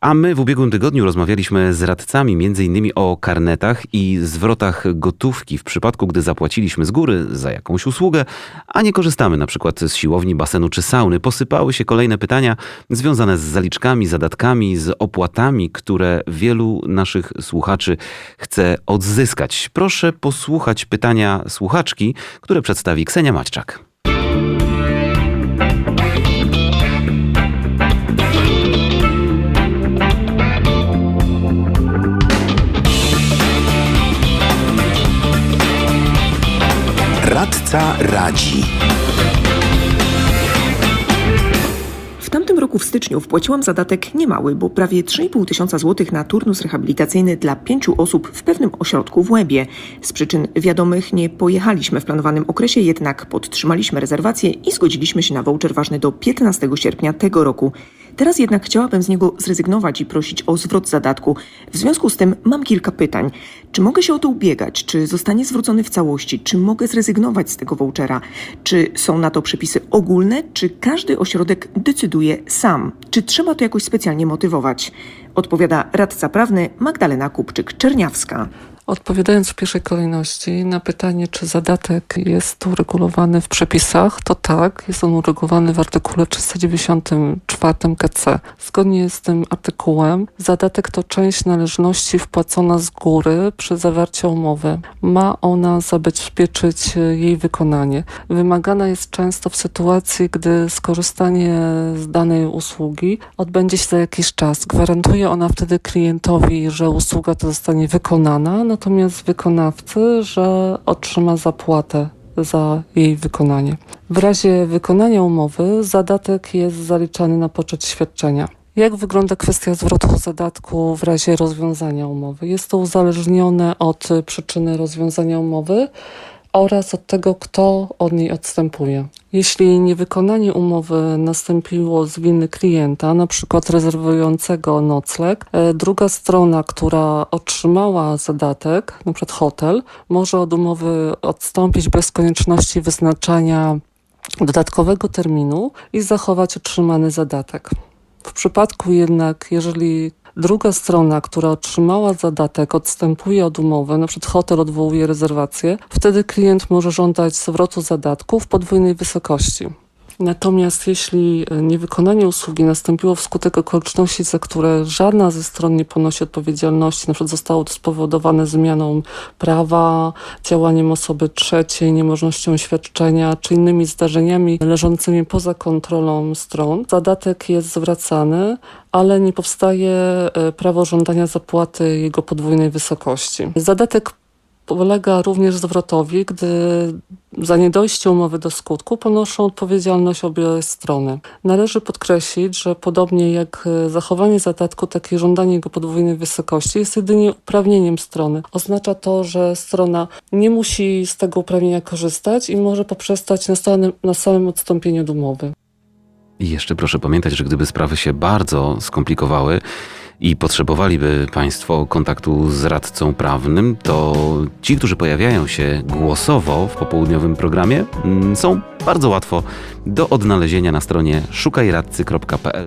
A my w ubiegłym tygodniu rozmawialiśmy z radcami m.in. o karnetach i zwrotach gotówki w przypadku, gdy zapłaciliśmy z góry za jakąś usługę, a nie korzystamy na przykład z siłowni, basenu czy sauny. Posypały się kolejne pytania związane z zaliczkami, zadatkami, z opłatami, które wielu naszych słuchaczy chce odzyskać. Proszę posłuchać pytania słuchaczki, które przedstawi Ksenia Maćczak. Radca radzi. W tamtym roku w styczniu wpłaciłam zadatek niemały, bo prawie 3,5 tysiąca złotych na turnus rehabilitacyjny dla pięciu osób w pewnym ośrodku w Łebie. Z przyczyn wiadomych nie pojechaliśmy w planowanym okresie, jednak podtrzymaliśmy rezerwację i zgodziliśmy się na voucher ważny do 15 sierpnia tego roku. Teraz jednak chciałabym z niego zrezygnować i prosić o zwrot zadatku. W związku z tym mam kilka pytań. Czy mogę się o to ubiegać? Czy zostanie zwrócony w całości? Czy mogę zrezygnować z tego vouchera? Czy są na to przepisy ogólne? Czy każdy ośrodek decyduje sam? Czy trzeba to jakoś specjalnie motywować? Odpowiada radca prawny Magdalena Kupczyk-Czerniawska. Odpowiadając w pierwszej kolejności na pytanie, czy zadatek jest uregulowany w przepisach, to tak, jest on uregulowany w artykule 394 KC. Zgodnie z tym artykułem zadatek to część należności wpłacona z góry przy zawarciu umowy. Ma ona zabezpieczyć jej wykonanie. Wymagana jest często w sytuacji, gdy skorzystanie z danej usługi odbędzie się za jakiś czas. Gwarantuje ona wtedy klientowi, że usługa ta zostanie wykonana, natomiast wykonawcy, że otrzyma zapłatę za jej wykonanie. W razie wykonania umowy zadatek jest zaliczany na poczet świadczenia. Jak wygląda kwestia zwrotu zadatku w razie rozwiązania umowy? Jest to uzależnione od przyczyny rozwiązania umowy oraz od tego, kto od niej odstępuje. Jeśli niewykonanie umowy nastąpiło z winy klienta, przykład rezerwującego nocleg, e, druga strona, która otrzymała zadatek, przykład hotel, może od umowy odstąpić bez konieczności wyznaczania dodatkowego terminu i zachować otrzymany zadatek. W przypadku jednak, jeżeli druga strona, która otrzymała zadatek, odstępuje od umowy, na przykład hotel odwołuje rezerwację, wtedy klient może żądać zwrotu zadatku w podwójnej wysokości. Natomiast jeśli niewykonanie usługi nastąpiło wskutek okoliczności, za które żadna ze stron nie ponosi odpowiedzialności, przykład zostało to spowodowane zmianą prawa, działaniem osoby trzeciej, niemożnością świadczenia czy innymi zdarzeniami leżącymi poza kontrolą stron, zadatek jest zwracany, ale nie powstaje e, prawo żądania zapłaty jego podwójnej wysokości. Zadatek polega również zwrotowi, gdy za niedojście umowy do skutku ponoszą odpowiedzialność obie strony. Należy podkreślić, że podobnie jak zachowanie zadatku, tak i żądanie jego podwójnej wysokości jest jedynie uprawnieniem strony. Oznacza to, że strona nie musi z tego uprawnienia korzystać i może poprzestać na, samym, na samym odstąpieniu od umowy. I jeszcze proszę pamiętać, że gdyby sprawy się bardzo skomplikowały i potrzebowaliby Państwo kontaktu z radcą prawnym, to ci, którzy pojawiają się głosowo w popołudniowym programie, mm, są bardzo łatwo do odnalezienia na stronie szukajradcy.pl.